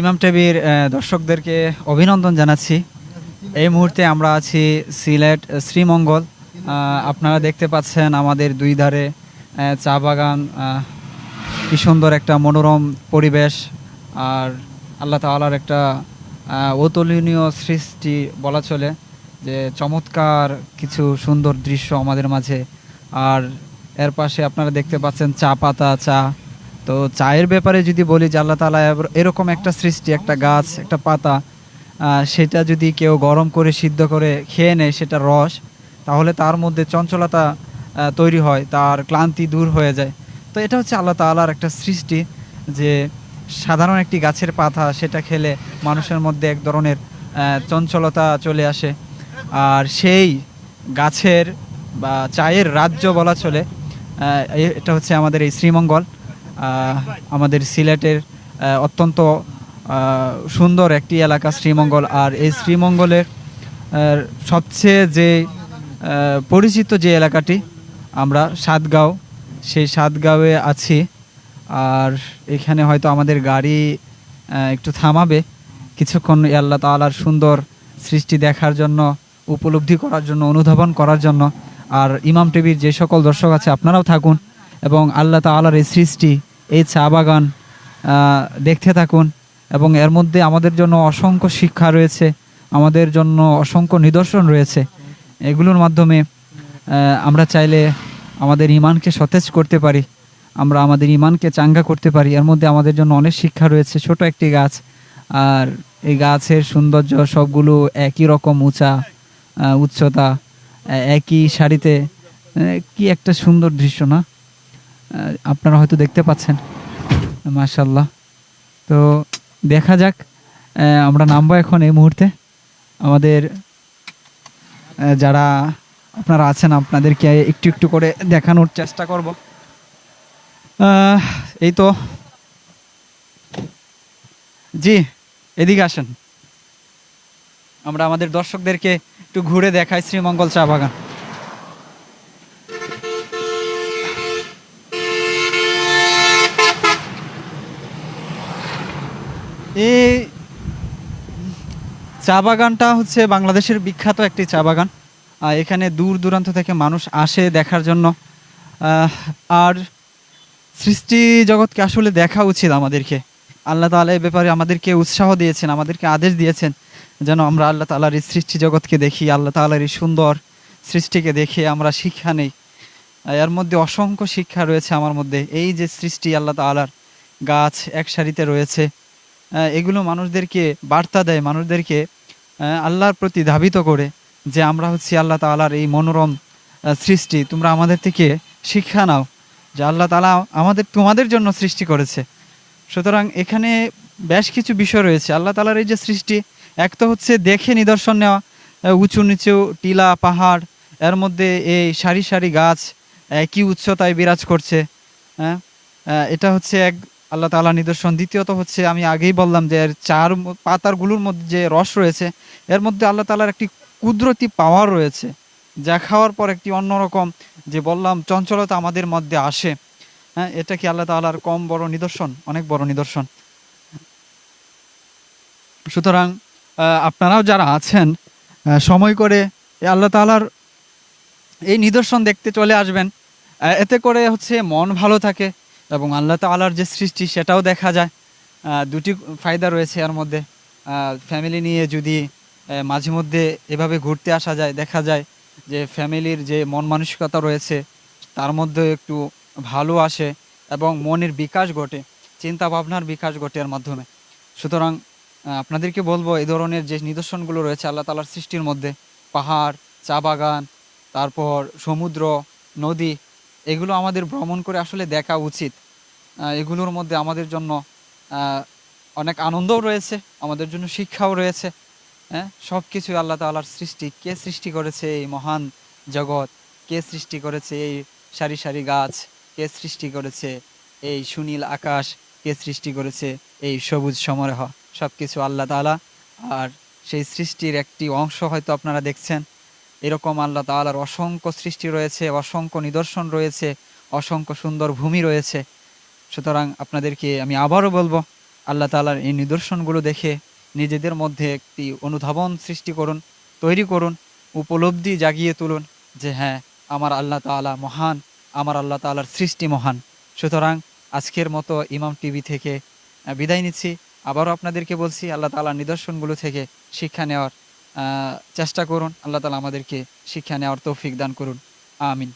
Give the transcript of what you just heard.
ইমাম আহ, দর্শকদেরকে অভিনন্দন জানাচ্ছি। এই মুহূর্তে আমরা আছি সিলেট শ্রীমঙ্গল। আপনারা দেখতে পাচ্ছেন আমাদের দুই ধারে চা বাগান কি সুন্দর একটা মনোরম পরিবেশ। আর আল্লাহ তাআলার একটা অতুলনীয় সৃষ্টি বলা চলে যে চমৎকার কিছু সুন্দর দৃশ্য আমাদের মাঝে। আর এর পাশে আপনারা দেখতে পাচ্ছেন চা পাতা চা তো চায়ের ব্যাপারে যদি বলি যে আল্লাহ তালা এরকম একটা সৃষ্টি, একটা গাছ, একটা পাতা সেটা যদি কেউ গরম করে, সিদ্ধ করে খেয়ে নেয়, সেটা রস, তাহলে তার মধ্যে চঞ্চলতা তৈরি হয়, তার ক্লান্তি দূর হয়ে যায়। তো এটা হচ্ছে আল্লাহ তালার একটা সৃষ্টি যে সাধারণ একটি গাছের পাতা, সেটা খেলে মানুষের মধ্যে এক ধরনের চঞ্চলতা চলে আসে। আর সেই গাছের বা চায়ের রাজ্য বলা চলে এটা হচ্ছে আমাদের এই শ্রীমঙ্গল। আমাদের সিলেটের অত্যন্ত সুন্দর একটি এলাকা শ্রীমঙ্গল। আর এই শ্রীমঙ্গলের সবচেয়ে যে পরিচিত যে এলাকাটি, আমরা সাতগাঁও। সেই সাতগাঁওয়ে আছি। আর এখানে হয়তো আমাদের গাড়ি একটু থামাবে। কিছুক্ষণ আল্লাহ তাআলার সুন্দর সৃষ্টি দেখার জন্য, উপলব্ধি করার জন্য, অনুধাবন করার জন্য। আর ইমাম টিভির যে সকল দর্শক আছে, আপনারাও থাকুন। এবং আল্লাহ তাআলার এই সৃষ্টি এই চা বাগান দেখতে থাকুন। এবং এর মধ্যে আমাদের জন্য অসংখ্য শিক্ষা রয়েছে আমাদের জন্য অসংখ্য নিদর্শন রয়েছে। এগুলোর মাধ্যমে আমরা চাইলে আমাদের ইমানকে সতেজ করতে পারি আমরা আমাদের ইমানকে চাঙ্গা করতে পারি। এর মধ্যে আমাদের জন্য অনেক শিক্ষা রয়েছে ছোট একটি গাছ। আর এই গাছের সৌন্দর্য সবগুলো একই রকম উঁচা উচ্চতা একই আহ, কি একটা সুন্দর দৃশ্য না? আপনারা হয়তো দেখতে পাচ্ছেন। মাশাল্লাহ তো দেখা যাক আমরা নামবো এখন এই মুহূর্তে। আমাদের যারা আপনারা আছেন, আপনাদেরকে একটু একটু করে দেখানোর চেষ্টা করব। এই তো। জি, এদিকে আসেন। আমরা আমাদের দর্শকদেরকে একটু ঘুরে দেখাই শ্রীমঙ্গল চা বাগান। এই চা বাগানটা হচ্ছে বাংলাদেশের বিখ্যাত একটি চা বাগান। এখানে দূর দূরান্ত থেকে মানুষ আসে দেখার জন্য। আর সৃষ্টি জগৎকে আসলে দেখা উচিত আমাদেরকে। আল্লাহ তাআলা এই ব্যাপারে আমাদেরকে উৎসাহ দিয়েছেন, আমাদেরকে আদেশ দিয়েছেন যেন আমরা আল্লাহ তালার এই সৃষ্টি জগৎকে দেখি, আল্লাহ তাআলার এই সুন্দর সৃষ্টিকে দেখে আমরা শিক্ষা নেই। এর মধ্যে অসংখ্য শিক্ষা রয়েছে আমার মধ্যে। এই যে সৃষ্টি আল্লাহ তাআলার গাছ এক সারিতে রয়েছে এগুলো মানুষদেরকে বার্তা দেয়, মানুষদেরকে আল্লাহর প্রতি ধাবিত করে যে আমরা হচ্ছি আল্লাহ তালার এই মনোরম সৃষ্টি। তোমরা আমাদের থেকে শিক্ষা নাও যে আল্লাহ তালা আমাদের, তোমাদের জন্য সৃষ্টি করেছে। সুতরাং এখানে বেশ কিছু বিষয় রয়েছে। আল্লাহ তালার এই যে সৃষ্টি, এক তো হচ্ছে দেখে নিদর্শন নেওয়া উঁচু নিচু টিলা, পাহাড়, এর মধ্যে এই সারি সারি গাছ কি উচ্চতায় বিরাজ করছে হ্যাঁ? এটা হচ্ছে এক আল্লাহ তালা নিদর্শন। দ্বিতীয়ত হচ্ছে, আমি আগেই বললাম যে, এর চার ম- পাতারগুলোর মধ্যে যে রস রয়েছে, এর মধ্যে আল্লাহ তালার একটি কুদরতি পাওয়ার রয়েছে, যা খাওয়ার পর একটি অন্যরকম যে বললাম, চঞ্চলতা আমাদের মধ্যে আসে। হ্যাঁ এটা কি আল্লাহ তালার কম বড় নিদর্শন? অনেক বড় নিদর্শন। সুতরাং আপনারাও যারা আছেন সময় করে আল্লাহ তালার এই নিদর্শন দেখতে চলে আসবেন। এতে করে হচ্ছে মন ভালো থাকে এবং আল্লাহ তাআলার যে সৃষ্টি, সেটাও দেখা যায়। দুটি ফায়দা রয়েছে এর মধ্যে। ফ্যামিলি নিয়ে যদি মাঝে মধ্যে এভাবে ঘুরতে আসা যায়, দেখা যায় যে ফ্যামিলির যে মন মানসিকতা রয়েছে, তার মধ্যে একটু ভালো আসে এবং মনের বিকাশ ঘটে, চিন্তা ভাবনার বিকাশ ঘটে এর মাধ্যমে। সুতরাং আপনাদেরকে বলব, এই ধরনের যে নিদর্শনগুলো রয়েছে আল্লাহ তালার সৃষ্টির মধ্যে, পাহাড়, চা বাগান, তারপর সমুদ্র, নদী এগুলো আমাদের ভ্রমণ করে আসলে দেখা উচিত। এগুলোর মধ্যে আমাদের জন্য অনেক আনন্দও রয়েছে, আমাদের জন্য শিক্ষাও রয়েছে। হ্যাঁ সব কিছু আল্লাহ তাআলার সৃষ্টি। কে সৃষ্টি করেছে এই মহান জগৎ? কে সৃষ্টি করেছে এই সারি সারি গাছ? কে সৃষ্টি করেছে এই সুনীল আকাশ? কে সৃষ্টি করেছে এই সবুজ সমারোহ? সব কিছু আল্লাহ তাআলা। আর সেই সৃষ্টির একটি অংশ হয়তো আপনারা দেখছেন। এরকম আল্লাহ তাআলার অসংখ্য সৃষ্টি রয়েছে, অসংখ্য নিদর্শন রয়েছে, অসংখ্য সুন্দর ভূমি রয়েছে। সুতরাং আপনাদেরকে আমি আবারও বলব, আল্লাহ তাআলার এই নিদর্শনগুলো দেখে নিজেদের মধ্যে একটি অনুধাবন সৃষ্টি করুন, তৈরি করুন, উপলব্ধি জাগিয়ে তুলুন যে হ্যাঁ আমার আল্লাহ তাআলা মহান, আমার আল্লাহ তালার সৃষ্টি মহান। সুতরাং আজকের মতো ইমাম টিভি থেকে বিদায় নিচ্ছি। আবারও আপনাদেরকে বলছি, আল্লাহ তাআলার নিদর্শনগুলো থেকে শিক্ষা নেওয়ার চেষ্টা করুন আল্লাহ তালা আমাদেরকে শিক্ষা নেওয়ার তৌফিক দান করুন। আমিন।